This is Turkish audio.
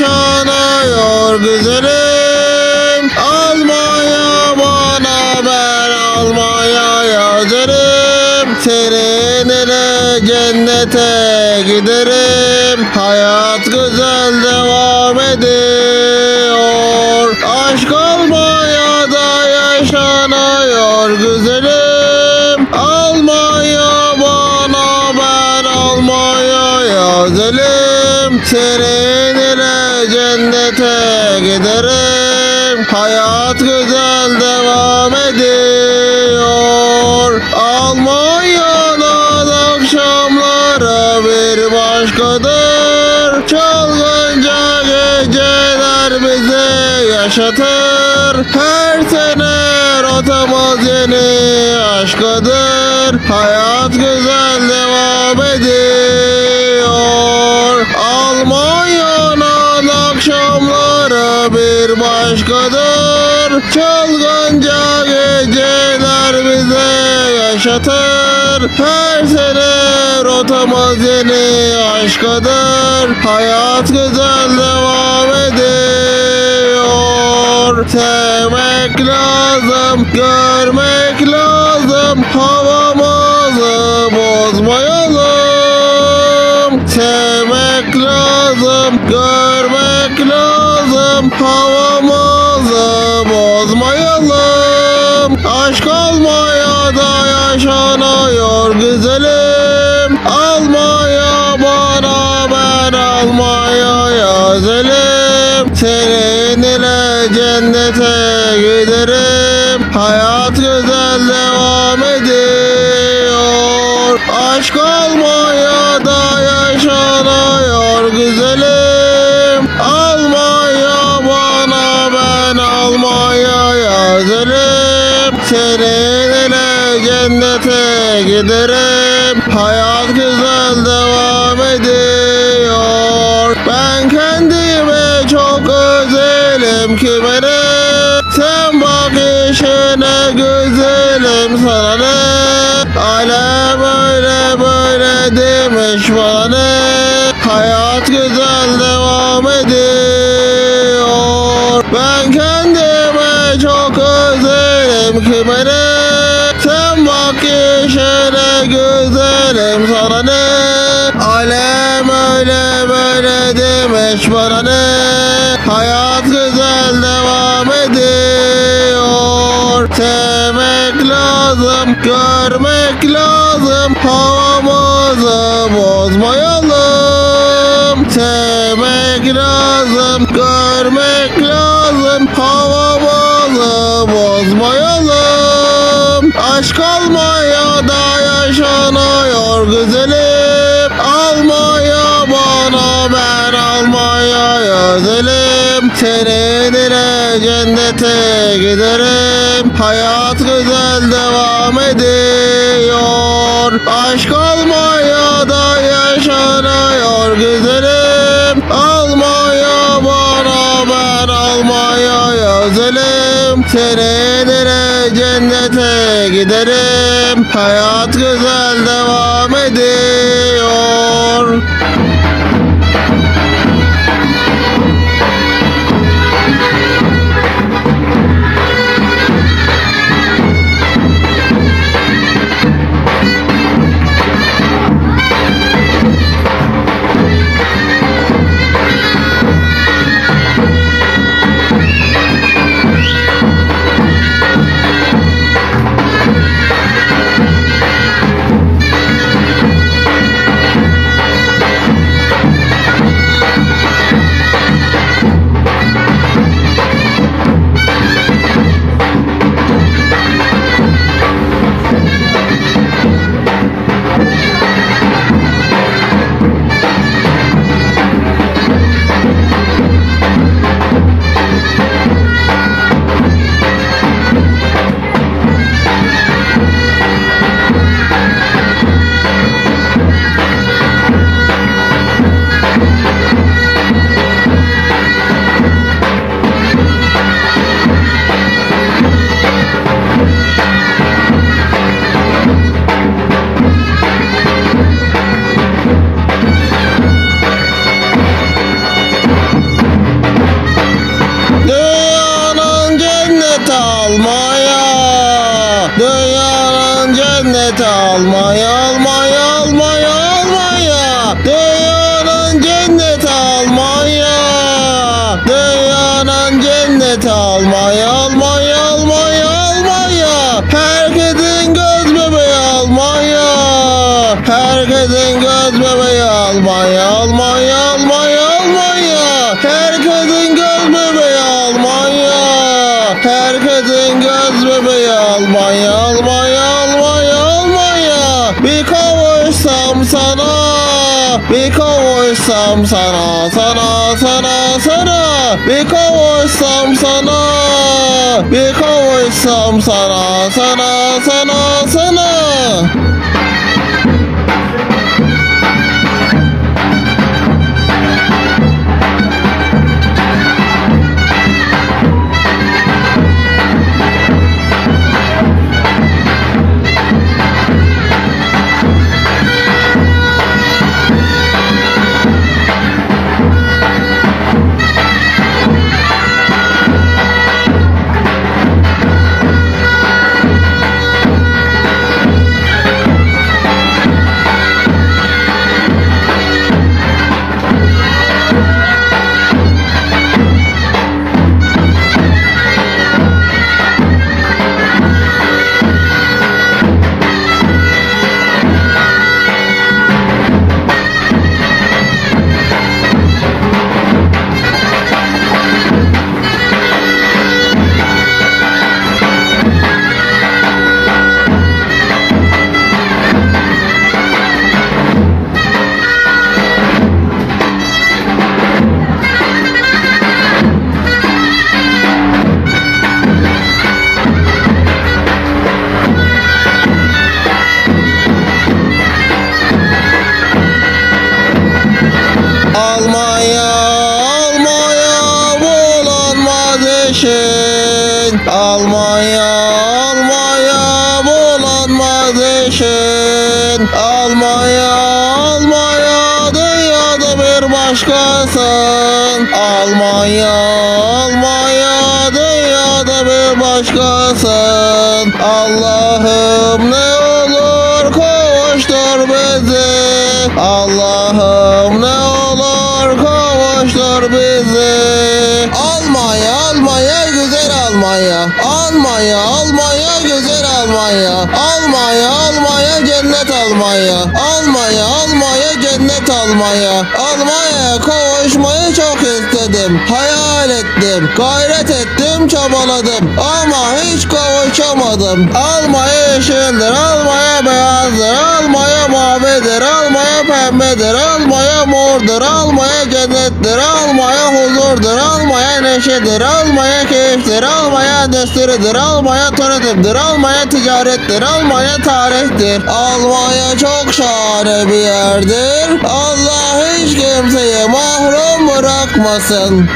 yaşanıyor güzelim. Almanya bana ben Almanya'ya hazırım Seninle cennete giderim. Hayat güzel devam ediyor cennete giderim. Hayat güzel devam ediyor. Almanya'nın akşamları bir başkadır. Çılgınca geceler bizi yaşatır. Her sene rotamız yeni aşkadır Hayat güzel devam ediyor bir başkadır Çılgınca geceler bize yaşatır. Her sene rotamız yeni aşkadır Hayat güzel devam ediyor. Sevmek lazım, görmek lazım. Havamızı bozmayalım. Sevmek lazım Havamızı bozmayalım. Aşk Almanya'da yaşanıyor güzelim. Almanya bana ben Almanya'ya gezelim Seninle gezelim Seninle cennete giderim. Hayat güzel devam ediyor. Ben kendimi çok özelim kime ne Sen bak işine güzelim sana ne? Alem öyle böyle demiş bana ne? Hayat güzel Alem öyle böyle demiş bana ne? Hayat güzel devam ediyor. Sevmek lazım, görmek lazım. Havamızı bozmayalım. Sevmek lazım, görmek lazım. Havamızı bozmayalım. Aşk Almanya'da yaşanıyor güzelim gezelim Seninle cennete giderim. Hayat güzel devam ediyor. Aşk Almanya'da yaşanıyor. Güzelim Almanya bana ben Almanya'ya gezelim Seninle cennete giderim. Hayat güzel devam ediyor Almanya, Almanya, Almanya, Almanya. Dünyanın cenneti Almanya. Dünyanın cenneti Almanya, Almanya, Almanya, Almanya. Herkesin göz bebeği Almanya. Herkesin göz bebeği Almanya, Almanya, Almanya. Bir kavuşsam sana, sana, sana, sana. Bir kavuşsam sana, bir kavuşsam sana, sana, sana, sana. Bulanmaz eşin. Almanya, Almanya dünyada bir başkasın. Almanya, Almanya dünyada bir başkasın. Allah'ım ne olur kavuştur bizi. Allah'ım ne olur kavuştur bizi. Almanya, Almanya, güzel Almanya. Almanya. Almanya, cennet Almanya. Almanya, Almanya, cennet Almanya. Almanya'ya kavuşmayı çok istedim. Hayal ettim, gayret ettim, çabaladım. Ama hiç kavuşamadım. Almanya yeşildir, Almanya beyazdır, Almanya mavidir, Almanya pembedir, Almanya mordur, Almanya cennettir, Almanya huzurdur, Almanya neşedir, Almanya keyiftir, Almanya endüstridir, Almanya turizmdir, Almanya ticarettir, Almanya tarihtir. Almanya çok şahane bir yerdir. Allah hiç kimseyi mahrum bırakmasın.